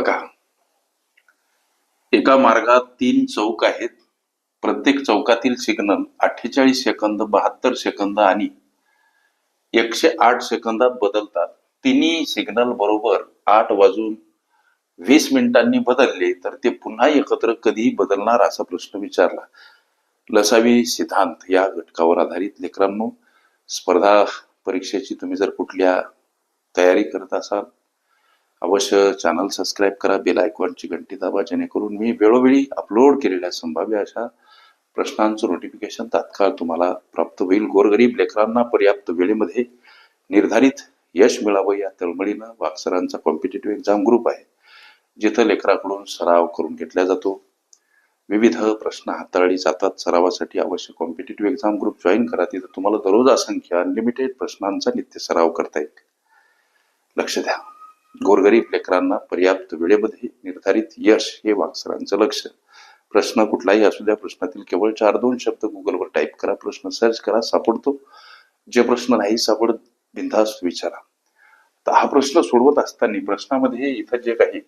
बघा. एका मार्गात तीन चौक आहेत. प्रत्येक चौकातील सिग्नल अठ्ठेचाळीस सेकंद बहात्तर सेकंद आणि एकशे आठ सेकंदात बदलतात. तिन्ही सिग्नल बरोबर आठ वाजून वीस मिनिटांनी बदलले तर ते पुन्हा एकत्र कधी बदलणार असा प्रश्न विचारला. लसावी सिद्धांत या घटकावर आधारित लेकरांनो स्पर्धा परीक्षेची तुम्ही जर कुठल्या तयारी करत असाल अवश्य चॅनल सबस्क्राईब करा बेल आयकॉनची घंटी दाबा जेणेकरून मी वेळोवेळी अपलोड केलेल्या संभाव्य अशा प्रश्नांचं नोटिफिकेशन तात्काळ तुम्हाला प्राप्त होईल. गोरगरीब लेकरांना पर्याप्त वेळेमध्ये निर्धारित यश मिळावं या तळमळीनं वाक्सरांचा कॉम्पिटेटिव्ह एक्झाम ग्रुप आहे जिथं लेकराकडून सराव करून घेतला जातो. विविध प्रश्न हाताळली जातात. सरावासाठी आवश्यक कॉम्पिटेटिव्ह एक्झाम ग्रुप जॉईन करा. तिथं तुम्हाला दररोज असंख्य अनलिमिटेड प्रश्नांचा नित्य सराव करता येईल. लक्ष द्या. गोरगरीब लेकरांना पर्याप्त वेळेमध्ये निर्धारित यश हे वाक्सरांचं लक्ष. प्रश्न कुठलाही असू द्या प्रश्नातील केवळ चार दोन शब्द गुगलवर टाईप करा प्रश्न सर्च करा सापडतो. जे प्रश्न नाही सापडत बिनधास्त विचारा. तर हा प्रश्न सोडवत असताना प्रश्नामध्ये इथं जे काही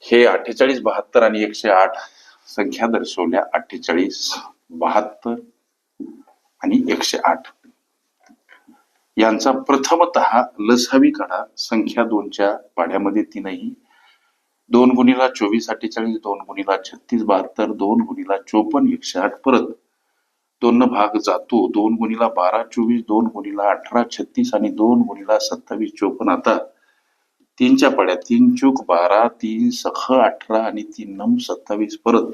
हे अठ्ठेचाळीस बहात्तर आणि एकशे आठ संख्या दर्शवल्या. अठ्ठेचाळीस बहात्तर आणि एकशे आठ. यांचा प्रथमतः लसावी काढा संख्या दोनच्या पाढ्यामध्ये तीनही. दोन गुणीला चोवीस अठ्ठेचाळीस दोन गुणीला छत्तीस बहात्तर दोन गुणीला चोपन्न एकशे आठ परत. दोन भाग जातो दोन गुणीला बारा चोवीस दोन गुणीला अठरा छत्तीस आणि दोन गुणीला सत्तावीस चोपन्न. आता तीनच्या पाड्या तीन चूक बारा तीन सख अठरा आणि तीन नऊ सत्तावीस परत.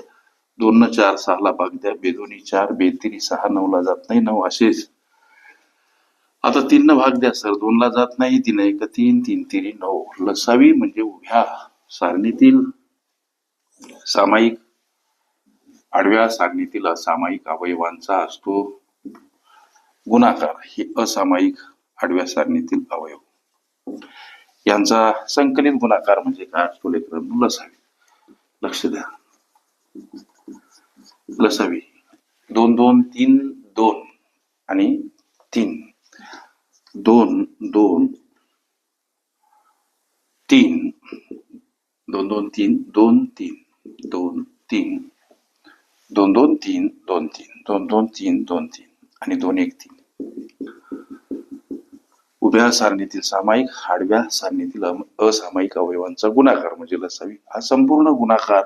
दोन चार सहाला भाग द्या बेदोनी चार बेतिरी सहा नऊला जात नाही नऊ असेच. आता तीन भाग द्या सर. दोनला जात नाही तीन एक तीन तीन तिरी नऊ. लसावी म्हणजे उभ्या. सारणीतील सामायिक आडव्या सारणीतील असामायिक अवयवांचा असतो. गुणाकार हे असामायिक आडव्या सारणीतील अवयव. यांचा संकलित गुणाकार म्हणजे काय असतो लेकर? लसावी. लक्ष द्या. लसावी. दोन दोन तीन दोन आणि तीन. दोन दोन तीन. दोन दोन तीन दोन तीन. दोन तीन. दोन दोन तीन दोन तीन. दोन दोन तीन दोन तीन. आणि दोन एक तीन. उभ्या सारणीतील सामायिक हाडव्या सारणीतील असामायिक अवयवांचा गुणाकार म्हणजे लसावी. हा संपूर्ण गुणाकार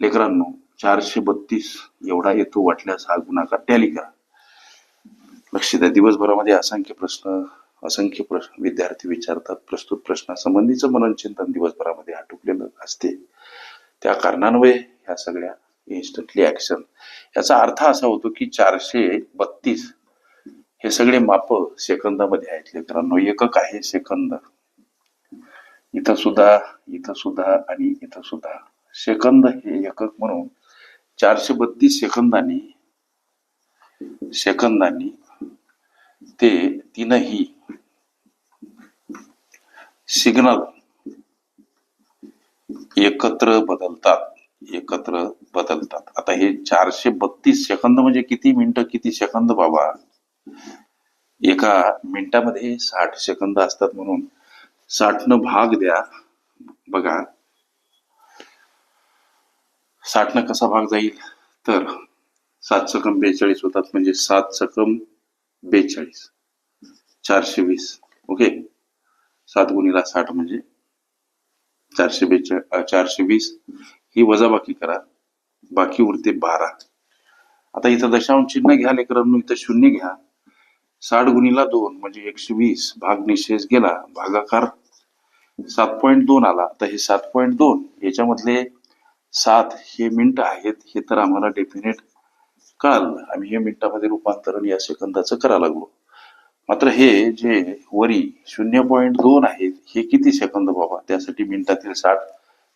लेकरांनो चारशे बत्तीस एवढा येतो वाटल्यास हा गुणाकार. टॅली करा लक्ष द्या दिवसभरामध्ये असंख्य प्रश्न असंख्य प्रश्न विद्यार्थी विचारतात प्रस्तुत प्रश्नासंबंधीचं मननचिंतन दिवसभरामध्ये आटोपलेलं असते. त्या कारणान्वये ह्या सगळ्या इन्स्टंटली ऍक्शन याचा अर्थ असा होतो की चारशे बत्तीस हे सगळे माप सेकंदामध्ये आहेत लेकरांनो. एकक आहे सेकंद. इथं सुद्धा इथं सुद्धा आणि इथं सुद्धा. सेकंद हे एकक म्हणून चारशे बत्तीस सेकंदांनी सेकंदांनी ते तीनही सिग्नल एकत्र बदलतात एकत्र बदलतात. आता हे चारशे बत्तीस सेकंद म्हणजे किती मिनिटं किती सेकंद बाबा? एका मिनिटामध्ये साठ सेकंद असतात म्हणून. साठ न भाग द्या. बघा. साठ न कसा भाग जाईल? तर सात सकम बेचाळीस होतात म्हणजे सात सकम बेचाळीस. चारशे वीस. ओके सात गुणीला साठ म्हणजे चारशे बेचाळ चारशे वीस. ही वजाबाकी करा. बाकी उरते बारा. आता इथं दशांश चिन्ह घ्या लेकरांनो. इथं शून्य घ्या. साठ गुणीला दोन म्हणजे एकशे वीस. भाग निशेष गेला भागाकार सात पॉईंट दोन आला. तर हे सात पॉईंट दोन याच्यामधले सात हे मिनिट आहेत. हे तर आम्हाला डेफिनेट कळालं. आम्ही हे मिनिटामध्ये रूपांतरण या सेकंदाचं करायला लागलो. मात्र हे जे वरी शून्य पॉईंट दोन आहेत हे किती सेकंद बाबा? त्यासाठी मिनिटातील साठ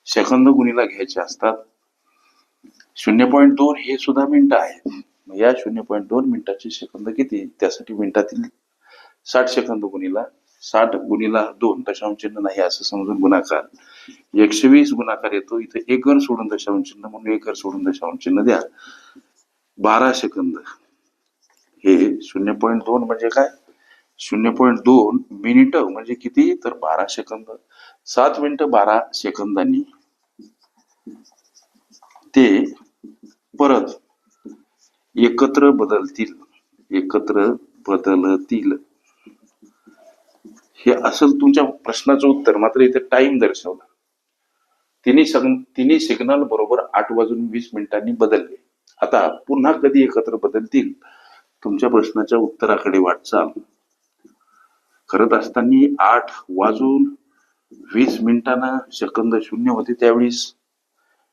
सेकंद गुणीला घ्यायचे असतात. शून्य पॉईंट दोन हे सुद्धा मिनिटं आहेत. या शून्य पॉईंट दोन मिनिटाचे सेकंद किती? त्यासाठी मिनिटातील साठ सेकंद गुणीला साठ गुणीला दोन दशांश चिन्ह नाही असं समजून गुणाकार. एकशे वीस गुणाकार येतो इथे एक घर सोडून दशांश चिन्ह म्हणून एक घर सोडून दशांश चिन्ह द्या. बारा सेकंद. हे शून्य पॉईंट दोन म्हणजे काय? शून्य पॉईंट दोन मिनिटं म्हणजे किती? तर बारा सेकंद. सात मिनिटं बारा सेकंदांनी. ते परत एकत्र बदलतील. एकत्र बदलतील. हे असेल तुमच्या प्रश्नाचं उत्तर. मात्र इथे टाइम दर्शवला. तिन्ही सग तिन्ही सिग्नल बरोबर आठ वाजून वीस मिनिटांनी बदलले. आता पुन्हा कधी एकत्र बदलतील? तुमच्या प्रश्नाच्या उत्तराकडे वाटचाल. करत असताना आठ वाजून वीस मिनिटांना सेकंद शून्य होते त्यावेळेस.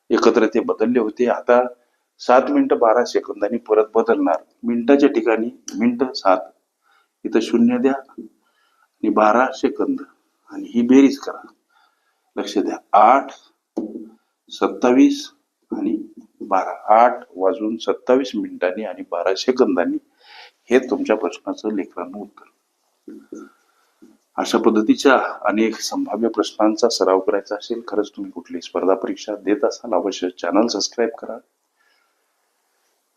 एकत्र ते बदलले होते. आता सात मिनिटं बारा सेकंदांनी परत बदलणार. मिनिटाच्या ठिकाणी मिनिट सात. इथं शून्य द्या आणि बारा सेकंद. आणि ही बेरीज करा. लक्ष द्या. आठ सत्तावीस आणि बारा. आठ वाजून सत्तावीस मिनिटांनी आणि बारा सेकंदांनी हे तुमच्या प्रश्नाचं लेखनानं उत्तर. अशा पद्धतीच्या अनेक संभाव्य प्रश्नांचा सराव करायचा असेल खरंच तुम्ही कुठली स्पर्धा परीक्षा देत असाल अवश्य चॅनल सबस्क्राईब करा.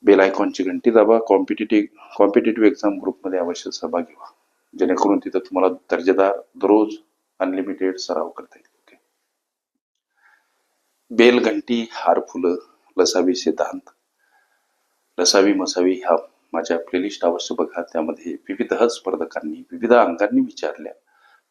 बेल आयकॉनची घंटी दाबा कॉम्पिटेटिव्ह कॉम्पिटेटिव्ह एक्झाम ग्रुपमध्ये अवश्य सहभागी व्हा. जेणेकरून तिथं तुम्हाला दर्जेदार दररोज अनलिमिटेड सराव करता येईल. ओके बेल घंटी हार फुलं लसावी सिद्धांत. लसावी मसावी ह्या माझ्या प्लेलिस्ट अवश्य बघा. त्यामध्ये विविध स्पर्धकांनी विविध अंकांनी विचारल्या.